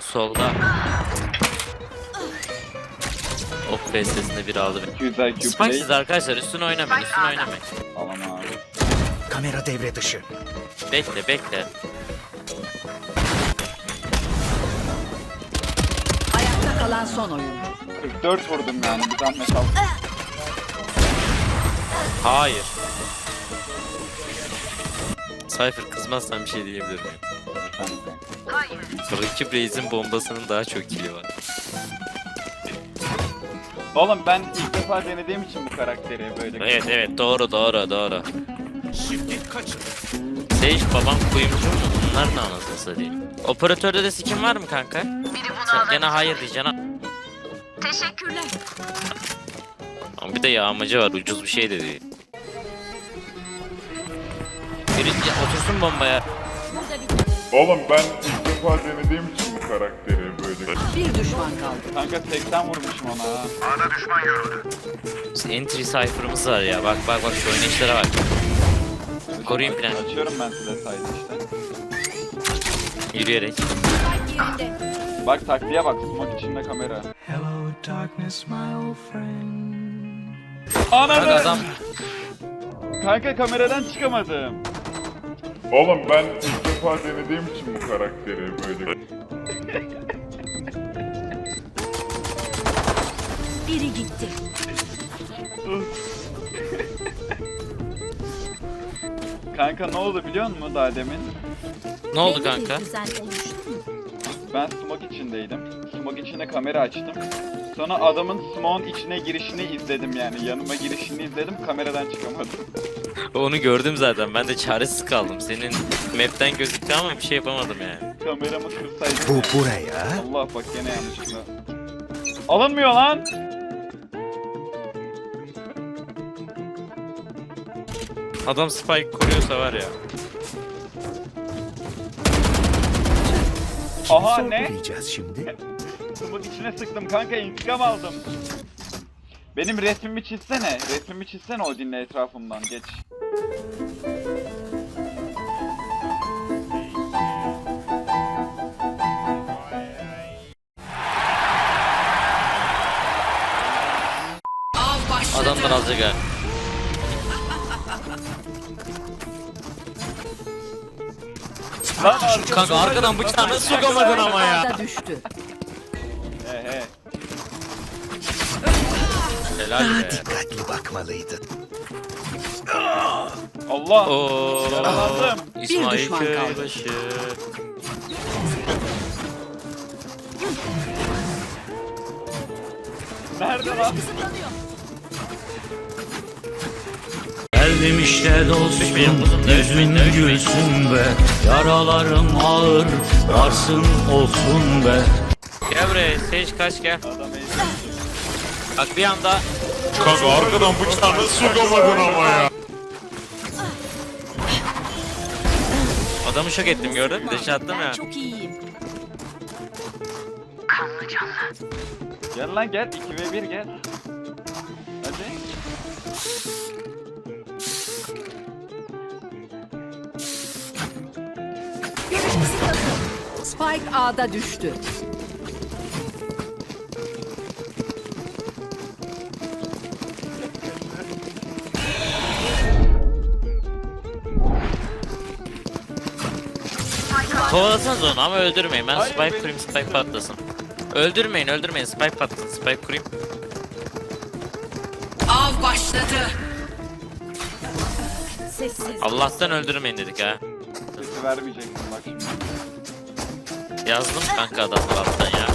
Solda. Of sesinde biri aldı beni. 200 IQ Spike siz arkadaşlar üstüne oynamayın üstüne oynamayın. Tamam abi. Kamera devre dışı. Bekle bekle. Ayakta kalan son oyun. 44 vurdum yani bir zahmet al. Hayır. Cypher kızmazsan bir şey diyebilir miyim? Rakip Reis'in bombasının daha çok kili var. Oğlum ben ilk defa denediğim için bu karakteri böyle. Evet evet doğru doğru doğru. Şimdi kaçın. Sage babam kuyumcu mu? Bunlar ne anasını satayım. Operatörde de skin var mı kanka? Sen gene hayır diyeceksin. Teşekkürler. Ama bir de yağmacı var ucuz bir şey de değil. Biri ya, otursun bombaya. Oğlum ben ilk defa denediğim için bu karakteri böyle. Bir düşman kaldı. Kanka 80 vurmuşum ona ha. Entry cypher'ımız var ya. Bak bak bak şu oynayışlara bak. Koruyun plan. Açıyorum ben size saydı işte. Yürüyerek. Bak taktiğe bak smoke içinde kamera. Hello darkness my old friend. Kanka Ananı! adam Kanka kameradan çıkamadım. Oğlum ben defa denediğim için bu karakteri böyle. Biri gitti. Kanka ne oldu biliyor musun daha demin? ne oldu kanka? Ben smoke içindeydim. Smoke içine kamera açtım. Sonra adamın smoke'un içine girişini izledim yani. Yanıma girişini izledim kameradan çıkamadım. Onu gördüm zaten. Ben de çaresiz kaldım. Senin map'ten gözüktü ama bir şey yapamadım yani. Kameramı kırsaydım. Bu ya. buraya. Allah bak gene yanlışlıkla. Alınmıyor lan. Adam spike koruyorsa var ya. Aha ne? Sorgulayacağız şimdi. Smoke içine sıktım kanka intikam aldım. Benim resmimi çizsene. Resmimi çizsene o dinle etrafımdan geç. Adamlar alacak ha. Kanka arkadan bıçağı nasıl sokamadın ama ya? Düştü. He he. Helal Daha be. dikkatli bakmalıydın. Allah. Oo. Yaralandım. İsmail düşman kaldı. Köybaşı. Nerede lan? Geldim işte dostum Yüzün gülsün be Yaralarım ağır Varsın olsun be Gel buraya. Sage kaç gel. Bak bir anda Kanka arkadan bıçağı nasıl sokamadın ama ya? adamı şok ettim gördün mü? Deş attım ya. Çok iyiyim. Gel lan gel 2v1 gel. Spike A'da düştü. Kovalasanız onu ama öldürmeyin. Ben Hayır, spike benim- kurayım spike patlasın. Öldürmeyin öldürmeyin spike patlasın spike kurayım. Av başladı. Sessiz. Allah'tan öldürmeyin dedik ha. Sesi vermeyeceksin bak şimdi. Yazdım kanka adamlar alttan ya.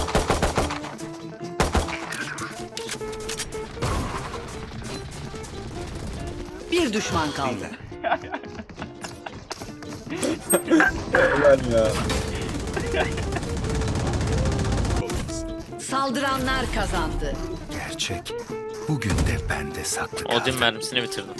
Bir düşman kaldı. Saldıranlar kazandı. Gerçek. Bugün de bende saklı kaldı. Odin mermisini bitirdim.